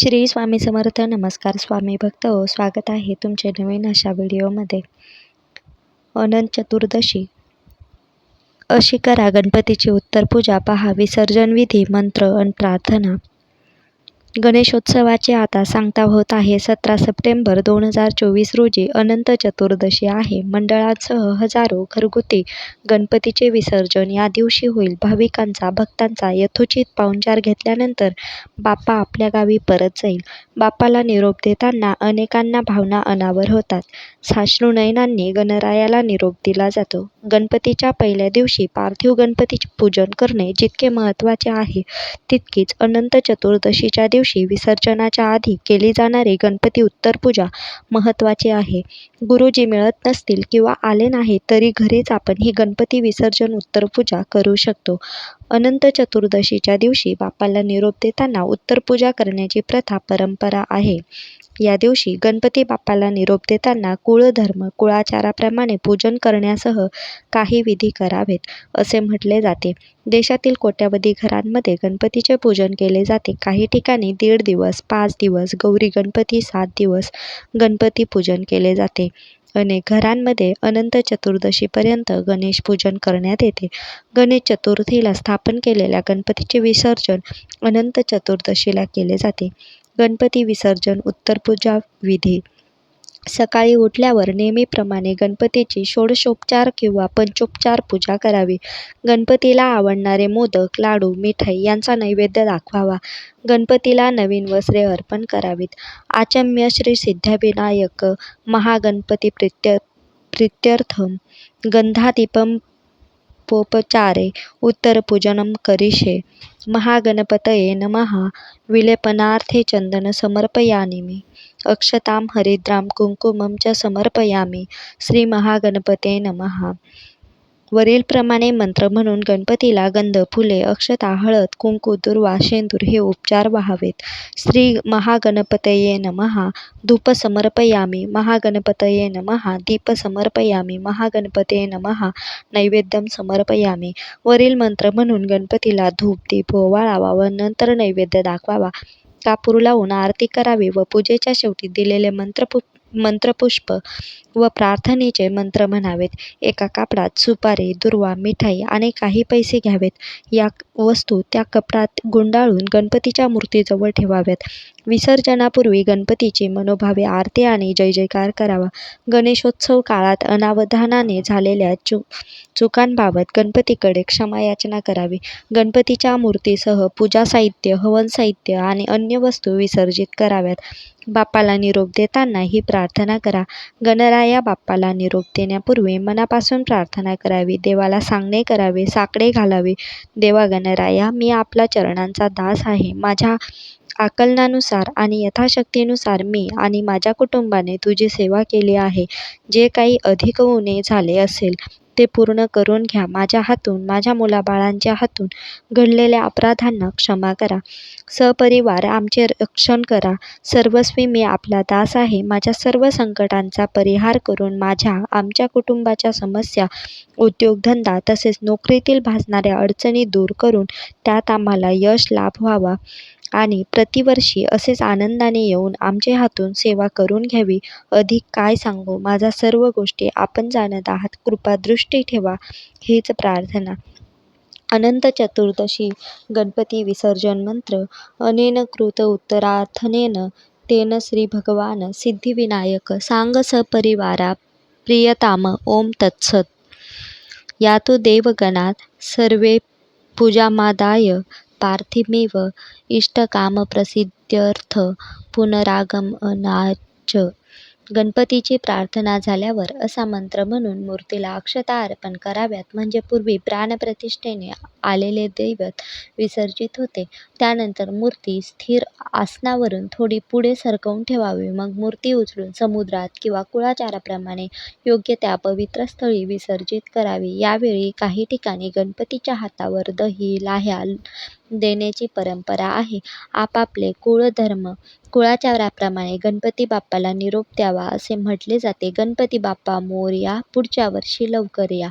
श्री स्वामी समर्थ. नमस्कार स्वामी भक्त. हो स्वागत आहे तुमचे नवीन अशा व्हिडिओमध्ये. अनंत चतुर्दशी. अशी करा गणपतीची उत्तर पूजा पहा. विसर्जन विधी मंत्र आणि प्रार्थना. गणेशोत्सवाचे आता सांगता होत आहे सतरा सप्टेंबर दोन हजार चोवीस रोजी अनंत चतुर्दशी आहे. मंडळांसह हजारो घरगुती गणपतीचे विसर्जन या दिवशी होईल. भाविकांचा भक्तांचा यथोचित पाहुणचार घेतल्यानंतर बाप्पा आपल्या गावी परत जाईल. बाप्पाला निरोप देताना अनेकांना भावना अनावर होतात. साश्रू नयनांनी गणरायाला निरोप दिला जातो. गणपतीच्या पहिल्या दिवशी पार्थिव गणपतीचे पूजन करणे जितके महत्त्वाचे आहे तितकीच अनंत चतुर्दशीच्या दिवशी विसर्जनाच्या आधी केली जाणारी गणपती उत्तर पूजा महत्त्वाची आहे. गुरुजी मिळत नसतील किंवा आले नाही तरी घरीच आपण ही गणपती विसर्जन उत्तर पूजा करू शकतो. अनंत चतुर्दशीच्या दिवशी बाप्पाला निरोप देताना उत्तर पूजा करण्याची प्रथा परंपरा आहे. या दिवशी गणपती बाप्पाला निरोप देताना कुळधर्म कुळाचाराप्रमाणे पूजन करण्यासह काही विधी करावेत असे म्हटले जाते. देशातील कोट्यावधी घरांमध्ये गणपतीचे पूजन केले जाते. काही ठिकाणी दीड दिवस पाच दिवस गौरी गणपती सात दिवस गणपती पूजन केले जाते. अनेक घरांमध्ये अनंत चतुर्दशीपर्यंत गणेश पूजन करण्यात येते. गणेश चतुर्थीला स्थापन केलेल्या गणपतीचे विसर्जन अनंत चतुर्दशीला केले जाते. गणपती विसर्जन उत्तर पूजा विधी. सकाळी उठल्यावर नेहमीप्रमाणे गणपतीची षोडशोपचार किंवा पंचोपचार पूजा करावी. गणपतीला आवडणारे मोदक लाडू मिठाई यांचा नैवेद्य दाखवावा. गणपतीला नवीन वस्त्रे अर्पण करावीत. आचम्य श्री सिद्धिविनायक महागणपती प्रित्य प्रित्यर्थम गंधादीपम पोपचारे उत्तरपूजनं करिष्ये। महागणपतये नमः। विलेपनार्थे चंदन समर्पयामि अक्षतां हरिद्रां कुंकुमं च समर्पयामि। श्रीमहागणपते नमः। वरीलप्रमाणे मंत्र म्हणून गणपतीला गंध फुले अक्षता हळद कुंकू दुर्वा शेंदूर हे उपचार व्हावेत. श्री महागणपतये नमहा. धूप समर्पयामी महागणपतये नमहा. दीप समर्पयामी महागणपतये नमहा. नैवेद्यम समर्पयामी. वरील मंत्र म्हणून गणपतीला धूप दीप ओवाळावा व नंतर नैवेद्य दाखवावा. कापूर लावून आरती करावी व पूजेच्या शेवटी दिलेले मंत्रपु मंत्रपुष्प व प्रार्थनेचे मंत्र म्हणावेत. एका कापडात सुपारी दुर्वा मिठाई आणि काही पैसे घ्यावेत. या वस्तू त्या कपडात गुंडाळून गणपतीच्या मूर्तीजवळ ठेवाव्यात. विसर्जनापूर्वी गणपतीची मनोभावे आरती आणि जय जयकार करावा. गणेशोत्सव काळात अनावधानाने झालेल्या चु चुकांबाबत गणपतीकडे क्षमायाचना करावी. गणपतीच्या मूर्तीसह पूजा साहित्य हवन साहित्य आणि अन्य वस्तू विसर्जित कराव्यात. बाप्पाला निरोप देताना ही प्रार्थना करा. गणराया बाप्पाला निरोप देण्यापूर्वी मनापासून प्रार्थना करावी. देवाला सांगणे करावे साकडे घालावे. देवा गणराया मी आपला चरणांचा दास आहे. माझ्या आकलनानुसार आणि यथाशक्तीनुसार मी आणि माझ्या कुटुंबाने तुझी सेवा केली आहे. जे काही अधिक उणे झाले असेल ते पूर्ण करून घ्या. माझ्या हातून माझ्या मुलाबाळांच्या हातून घडलेल्या अपराधांना क्षमा करा. सपरिवार आमचे रक्षण करा. सर्वस्वी मी आपला दास आहे. माझ्या सर्व संकटांचा परिहार करून माझ्या आमच्या कुटुंबाच्या समस्या उद्योगधंदा तसेच नोकरीतील भासणाऱ्या अडचणी दूर करून त्यात आम्हाला यश लाभ व्हावा आणि प्रतिवर्षी असेच आनंदाने येऊन आमचे हातून सेवा करून घ्यावी. अधिक काय सांगू? माझा सर्व गोष्टी आपण जाणत आहात. कृपा दृष्टी ठेवा. हीच प्रार्थना. अनंत चतुर्दशी गणपती विसर्जन मंत्र. अनेन कृत उत्तरार्थनेन तेन श्री भगवान सिद्धिविनायक. सांग सपरिवारा प्रियताम ओम तत्सत. यातु देवगणात सर्वे पूजामादाय. पार्थिमेव इष्टकामप्रसिद्ध्यर्थ पुनरागमनाच गणपतीची प्रार्थना झाल्यावर असा मंत्र म्हणून मूर्तीला अक्षता अर्पण कराव्यात. म्हणजे पूर्वी प्राणप्रतिष्ठेने आलेले दैवत विसर्जित होते. त्यानंतर मूर्ती स्थिर आसनावरून थोडी पुढे सरकवून ठेवावी. मग मूर्ती उचलून समुद्रात किंवा कुळाचाराप्रमाणे योग्य त्या पवित्र स्थळी विसर्जित करावी. यावेळी काही ठिकाणी गणपतीच्या हातावर दही लाह्या देण्याची परंपरा आहे. आपापले कुळधर्म कुळाचाराप्रमाणे गणपती बाप्पाला निरोप द्यावा असे म्हटले जाते. गणपती बाप्पा मोरया पुढच्या वर्षी लवकर या.